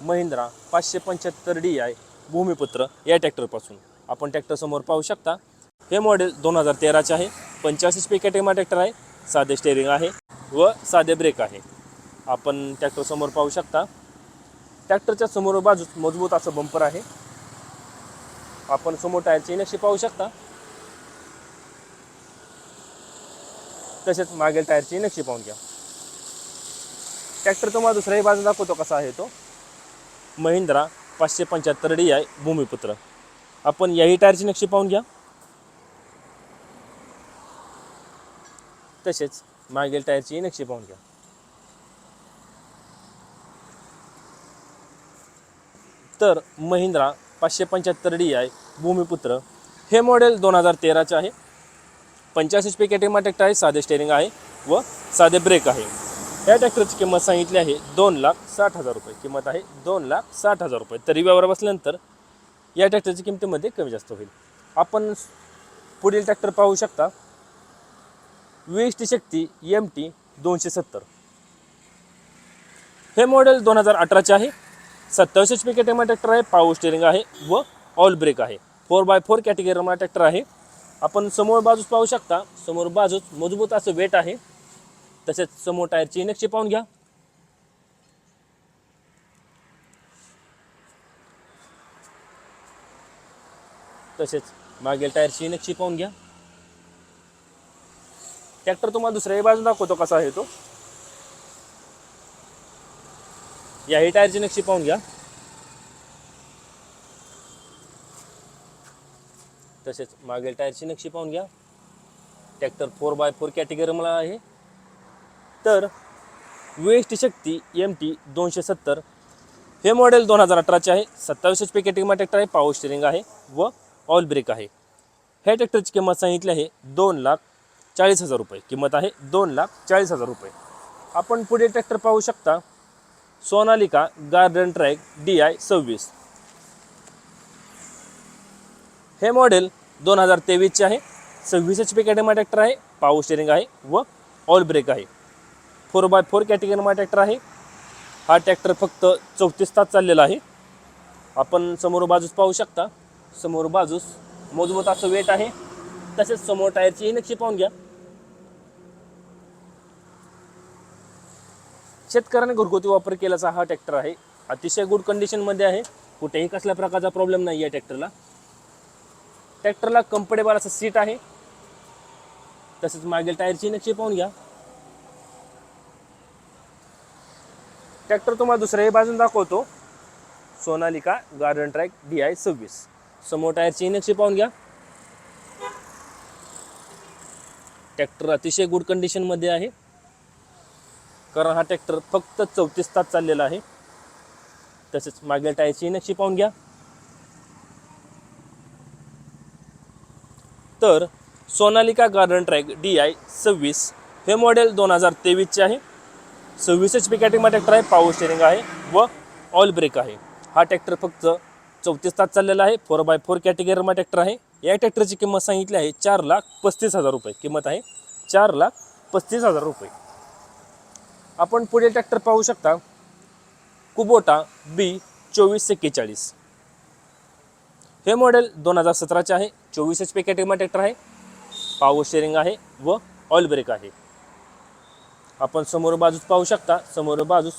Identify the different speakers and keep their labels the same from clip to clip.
Speaker 1: महिंद्रा पाचशे पंच्याहत्तर D I भूमिपुत्र या ट्रॅक्टरपासून. आपण ट्रॅक्टरसमोर पाहू शकता हे मॉडेल दोन हजार तेराचे आहे. पंच्याऐंशी स्पी कॅटेमा ट्रॅक्टर आहे. साधे स्टेअरिंग आहे व साधे ब्रेक आहे. आपण ट्रॅक्टरसमोर पाहू शकता. ट्रॅक्टरच्या समोर बाजूस मजबूत असं बंपर आहे. आपण समोर टायरची नक्षी पाहू शकता. तसेच मागील टायरची नक्षी पाहून घ्या. ट्रॅक्टर तुम्हाला दुसऱ्याही बाजू दाखवतो कसा आहे तो. महिंद्रा पाचशे पंच्याहत्तर डी आहे भूमिपुत्र. आपण याही टायरची नक्षी पाहून घ्या. तसेच मागील टायरची नक्षी पाहून घ्या. तर महिंद्रा पाचशे पंच्याहत्तर डी आहे भूमिपुत्र हे मॉडेल दोन हजार तेराचे आहे. पंच्याऐंशी स्पी कॅटेमा आहे साधे स्टेअरिंग आहे व साधे ब्रेक आहे. या ट्रॅक्टरची किंमत सांगितली आहे दोन लाख साठ हजार रुपये. किंमत आहे दोन लाख साठ हजार रुपये. तरी व्यवहार बसल्यानंतर या ट्रॅक्टरची किमतीमध्ये कमी जास्त होईल. आपण पुढील ट्रॅक्टर पाहू शकता. वीस टी शक्ती एम टी दोनशे सत्तर. हे मॉडेल दोन हजार अठराचे आहे. सत्तावीस एच पी कॅटेगरी ट्रॅक्टर आहे. पॉवर स्टेरिंग आहे व ऑल ब्रेक आहे. फोर बाय फोर कॅटेगरीमा ट्रॅक्टर आहे. आपण समोर बाजूस पाहू शकता. समोर बाजूस मजबूत असं वेट आहे. तसेच समोर टायरची नक्षी पाहून घ्या. तसेच मागील टायरची नक्षी पाहून घ्या. ट्रॅक्टर तुम्हाला दुसऱ्याही बाजून दाखवतो कसा आहे तो. याही टायरची नक्षी पाहून घ्या. तसेच मागील टायरची नक्षी पाहून घ्या. Tractor four by four category मला आहे. तर वेस्ट शक्ती एम टी दोनशे सत्तर. हे मॉडेल दोन हजार अठराचे आहे. सत्तावीस एच पी कॅटेगरी ट्रॅक्टर आहे पावर स्टेरिंग आहे व ऑल ब्रेक आहे. ह्या ट्रॅक्टरची किंमत सांगितली आहे दोन लाख चाळीस हजार रुपये. किंमत आहे दोन लाख चाळीस हजार रुपये. आपण पुढे ट्रॅक्टर पाहू शकता. Sonalika garden track D I सव्वीस. हे मॉडेल दोन हजार तेवीसचे आहे. सव्वीस एच पी कॅटेमा ट्रॅक्टर आहे पावर स्टेरिंग आहे व ऑल ब्रेक आहे. फोर बाय फोर कॅटेगरीमा ट्रॅक्टर आहे. हा ट्रॅक्टर फक्त चौतीस तास चाललेला आहे. आपण समोर बाजूस पाहू शकता. समोर बाजूस मजबूत असं वेट आहे. तसेच समोर टायरची नक्षी पाहून घ्या. शेतकऱ्याने घरगुती वापर केल्याचा हा ट्रॅक्टर आहे. अतिशय गुड कंडिशनमध्ये आहे. कुठेही कसल्या प्रकारचा प्रॉब्लेम नाही आहे ट्रॅक्टरला. ट्रॅक्टरला कम्फर्टेबल असं सीट आहे. तसेच मागील टायरची नक्षी पाहून घ्या. ट्रॅक्टर तुम्हाला दुसऱ्याही बाजून दाखवतो. Sonalika garden track D I सव्वीस. समोर टायरची नक्षी पाहून घ्या. ट्रॅक्टर अतिशय गुड कंडिशनमध्ये आहे. कारण हा ट्रॅक्टर फक्त चौतीस तास चाललेला आहे. तसेच मागील टायरची नक्षी पाहून घ्या. तर Sonalika garden track D I सव्वीस हे मॉडेल दोन हजार तेवीसचे आहे. सव्वीस एच पी कॅटेगरी ट्रॅक्टर आहे पावर स्टेरिंग आहे व ऑल ब्रेक आहे. हा ट्रॅक्टर फक्त चौतीस तास चाललेला आहे. फोर बाय फोर कॅटेगरीमा ट्रॅक्टर आहे. या ट्रॅक्टरची किंमत सांगितली आहे चार लाख पस्तीस हजार रुपये. किंमत आहे चार लाख पस्तीस हजार रुपये. आपण पुढील ट्रॅक्टर पाहू शकता. कुबोटा बी चोवीस एक्केचाळीस. हे मॉडेल दोन हजार सतराचे आहे. चोवीस एच पी कॅटेगरी ट्रॅक्टर आहे. पावर स्टेरिंग आहे व ऑइल ब्रेक आहे. आपण समोर बाजूस पाहू शकता समोर बाजूस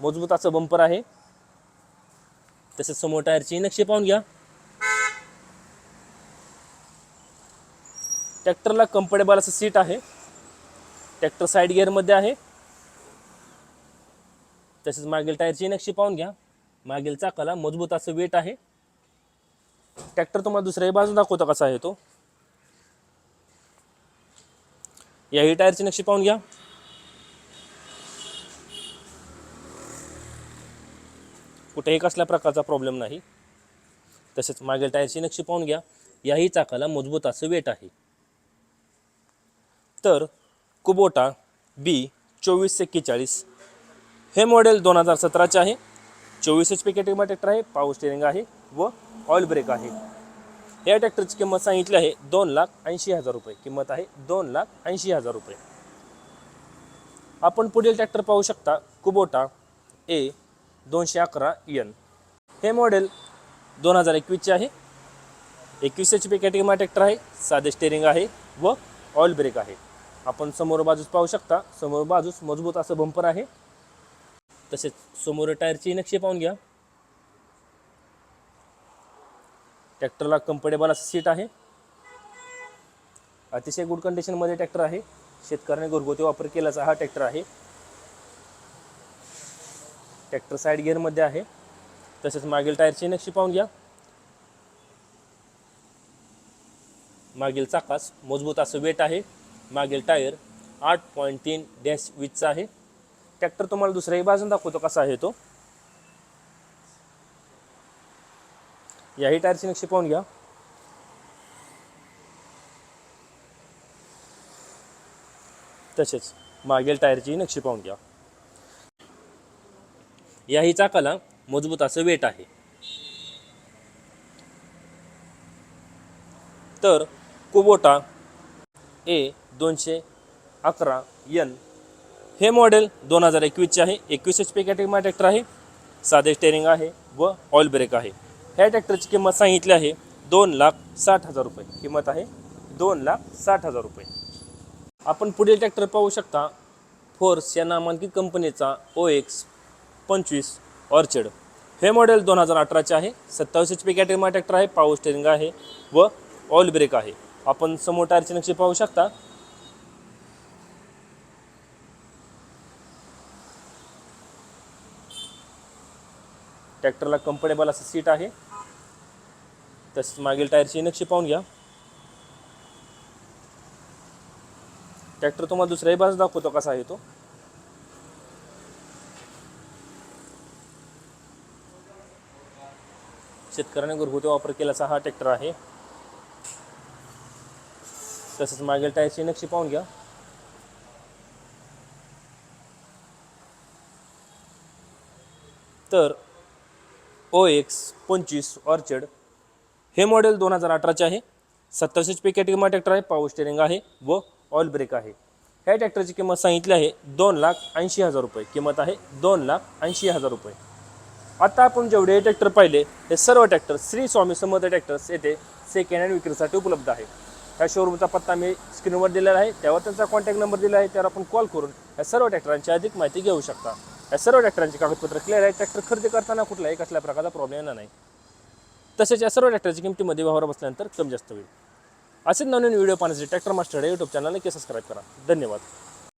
Speaker 1: मजबूत असं बंपर आहे. तसेच समोर टायरची नक्षी पाहून घ्या. ट्रॅक्टरला कम्फर्टेबल असं सीट आहे. ट्रॅक्टर साईड गिअरमध्ये आहे. तसेच मागील टायरची नक्षी पाहून घ्या. मागील चाकाला मजबूत असं वेट आहे. ट्रॅक्टर तुम्हाला दुसऱ्याही बाजू दाखवतो कसा आहे तो. याही टायरची नक्षी पाहून घ्या. कुठेही कसल्या प्रकारचा प्रॉब्लेम नाही. तसेच मागील टायरची नक्षी पाहून घ्या. याही चाकाला मजबूत असं वेट आहे. तर कुबोटा बी चोवीस एक्केचाळीस. हे मॉडेल दोन हजार सतराचे आहे. चोवीस एच पी कॅटेगरी ट्रॅक्टर आहे. पाऊस स्टेरिंग आहे व ऑइल ब्रेक आहे. या ट्रॅक्टरची किंमत सांगितली आहे दोन लाख ऐंशी हजार रुपये. किंमत आहे दोन लाख ऐंशी हजार रुपये. आपण पुढील ट्रॅक्टर पाहू शकता. कुबोटा ए दोनशे अकरा यन हे मॉडेल दोन हजार एकवीसचे आहे. एकवीस एच पी कॅटेगरी ट्रॅक्टर आहे. साधे स्टेरिंग आहे व ऑइल ब्रेक आहे. आपण समोर बाजूस पाहू शकता. समोर बाजूस मजबूत असं बंपर आहे. तसेच समोर टायरची नक्षी पाहून घ्या. ट्रॅक्टरला कम्फर्टेबल असं सीट आहे. अतिशय गुड कंडिशनमध्ये ट्रॅक्टर आहे. शेतकऱ्याने घरगुती वापर केल्याचा हा ट्रॅक्टर आहे. ट्रॅक्टर साईड गिअरमध्ये आहे. तसेच मागील टायरची नक्षी पाहून घ्या. मागील चाकास मजबूत असं वेट आहे. मागील टायर आठ पॉईंट तीन डॅश वीजचा आहे. ट्रॅक्टर तुम्हाला दुसऱ्याही बाजून दाखवतो कसा आहे तो. याही टायरची नक्षी पाहून घ्या. तसेच मागील टायरची नक्षी पाहून घ्या. याही चाकाला मजबूत असं वेट आहे. तर कुबोटा ए दोनशे अकरा यन हे मॉडेल दोन हजार एकवीसचे आहे. एकवीस एच पी कॅटेगरी ट्रॅक्टर आहे. साधे स्टेरिंग आहे व ऑइल ब्रेक आहे. ह्या ट्रॅक्टरची किंमत सांगितली आहे दोन लाख साठ हजार रुपये. किंमत आहे दोन लाख साठ हजार रुपये. आपण पुढील ट्रॅक्टर पाहू शकता. फोर्स या नामांकित कंपनीचा ओ एक्स पंचवीस ऑर्चिड हे मॉडेल दोन हजार अठराचे आहे. सत्तावीस एच पी कॅटेगरी ट्रॅक्टर आहे. पाऊस स्टेरिंग आहे व ऑल ब्रेक आहे. आपण समोर टायरची नक्षी पाहू शकता. ट्रॅक्टरला कम्फर्टेबल असं सीट आहे. तसेच मागील टायरची नक्षी पाहून घ्या. ट्रॅक्टर तुम्हाला दुसऱ्याही बाजू दाखवतो कसा आहे तो. शेतकऱ्याने घरगुती वापर केल्याचा हा ट्रॅक्टर आहे. तसंच मागील टायरची नक्षी पाहून घ्या. तर ओ एक्स पंचवीस ऑर्चर्ड हे मॉडेल दोन हजार अठराचे आहे. सत्तावीस पी कॅटेगरी ट्रॅक्टर आहे. पावर स्टेरिंग आहे व ऑल ब्रेक आहे. ह्या ट्रॅक्टरची किंमत सांगितली आहे दोन लाख ऐंशी हजार रुपये. किंमत आहे दोन लाख ऐंशी हजार रुपये. आता आपण जेवढे ट्रॅक्टर पाहिले हे सर्व ट्रॅक्टर श्री स्वामी समर्थ ट्रॅक्टर्स येथे सेकंड हँड विक्रीसाठी उपलब्ध आहे. ह्या शोरूमचा पत्ता मी स्क्रीनवर दिलेला आहे. त्यावर त्यांचा कॉन्टॅक्ट नंबर दिला आहे. त्यावर आपण कॉल करून या सर्व ट्रॅक्टरांची अधिक माहिती घेऊ शकता. या सर्व ट्रॅक्टरांची कागदपत्र क्लिअर आहे. ट्रॅक्टर खरेदी करताना कुठलाही कसल्या प्रकारचा प्रॉब्लेम येणार नाही. तसेच या सर्व ट्रॅक्टरच्या किमतीमध्ये व्यवहार बसल्यानंतर कमी जास्त होईल. असेच नवीन व्हिडिओ पाहण्यासाठी ट्रॅक्टर मास्टर यूट्यूब चॅनल नक्की सबस्क्राईब करा. धन्यवाद.